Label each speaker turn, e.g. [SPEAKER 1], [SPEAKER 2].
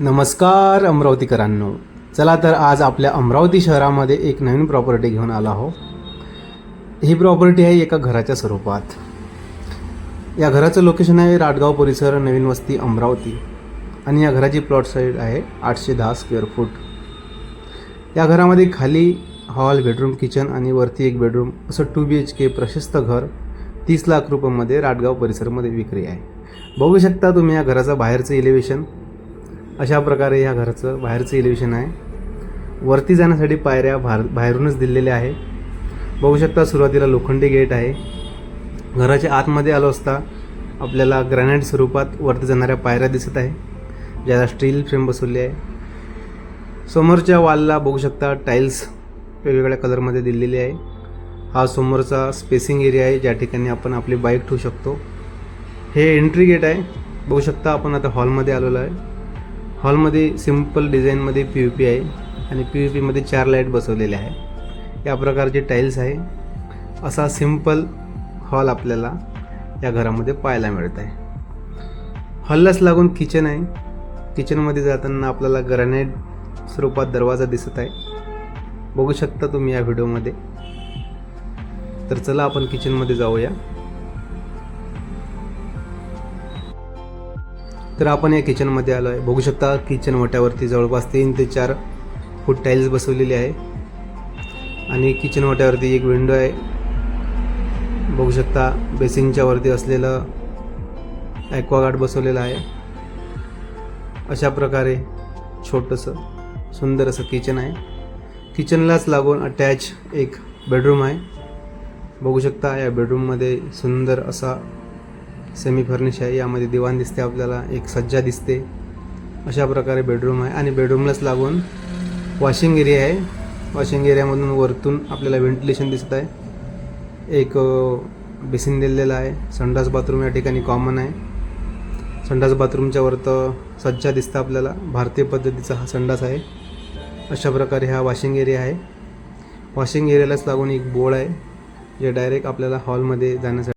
[SPEAKER 1] नमस्कार अमरावतीकरांनो. चला तर आज आपल्या अमरावती शहरामध्ये एक नवीन प्रॉपर्टी घेऊन आलो आहो ही प्रॉपर्टी आहे एका घराच्या स्वरूपात. या घराचं लोकेशन आहे राटगाव परिसर नवीन वस्ती अमरावती. आणि या घराची प्लॉट साईड आहे आठशे दहा स्क्वेअर फूट या घरामध्ये खाली हॉल बेडरूम किचन आणि वरती एक बेडरूम असं टू बी एच के प्रशस्त घर तीस लाख रुपयामध्ये राटगाव परिसरमध्ये विक्री आहे. बघू शकता तुम्ही या घराचं बाहेरचं इलेव्हेशन अशा प्रकारे ह्या घराचं बाहेरचं एलिव्हेशन आहे. वरती जाण्यासाठी पायऱ्या भार बाहेरूनच दिलेल्या आहे बघू शकता सुरुवातीला लोखंडी गेट आहे. घराच्या आतमध्ये आलो असता आपल्याला ग्रॅनाईट स्वरूपात वरती जाणाऱ्या पायऱ्या दिसत आहे. ज्याला स्टील फ्रेम बसवली आहे. समोरच्या वॉलला बघू शकता टाईल्स वेगवेगळ्या कलरमध्ये दिलेली आहे. हा समोरचा स्पेसिंग एरिया आहे. ज्या ठिकाणी आपण आपली बाईक ठेवू शकतो. हे एंट्री गेट आहे. बघू शकता आपण आता हॉलमध्ये आलेलो आहे. हॉलमध्ये सिंपल डिझाईनमध्ये पी यू पी आहे आणि पी यू पीमध्ये चार लाइट बसवलेले आहे. या प्रकारचे टाईल्स आहे. असा सिंपल हॉल आपल्याला या घरामध्ये पाहायला मिळत आहे. हॉललाच लागून किचन आहे. किचनमध्ये जाताना आपल्याला ग्रॅनाईट स्वरूपात दरवाजा दिसत आहे. बघू शकता तुम्ही या व्हिडिओमध्ये. तर चला आपण किचनमध्ये जाऊया. तर आपण या किचनमध्ये आलो आहे बघू शकता किचन वट्यावरती जवळपास तीन ते चार फूट टाईल्स बसवलेली आहे. आणि किचन वट्यावरती एक विंडो आहे. बघू शकता बेसिनच्या वरती असलेलं ॲक्वागार्ड बसवलेलं आहे. अशा प्रकारे छोटंसं सुंदर असं किचन आहे. किचनलाच लागून अटॅच एक बेडरूम आहे. बघू शकता या बेडरूममध्ये सुंदर असा सेमी फर्निश आहे. यामध्ये दिवाण दिसते आपल्याला एक सज्जा दिसते. अशा प्रकारे बेडरूम आहे. आणि बेडरूमलाच लागून वॉशिंग एरिया आहे. वॉशिंग एरियामधून वरतून आपल्याला व्हेंटिलेशन दिसत आहे. एक बेसिन दिलेला आहे. संडास बाथरूम या ठिकाणी कॉमन आहे. संडास बाथरूमच्या वरतं सज्जा दिसतं आपल्याला. भारतीय पद्धतीचा हा संडास आहे. अशा प्रकारे हा वॉशिंग एरिया आहे. वॉशिंग एरियालाच लागून एक बोर्ड आहे. जे डायरेक्ट आपल्याला हॉलमध्ये जाण्यासाठी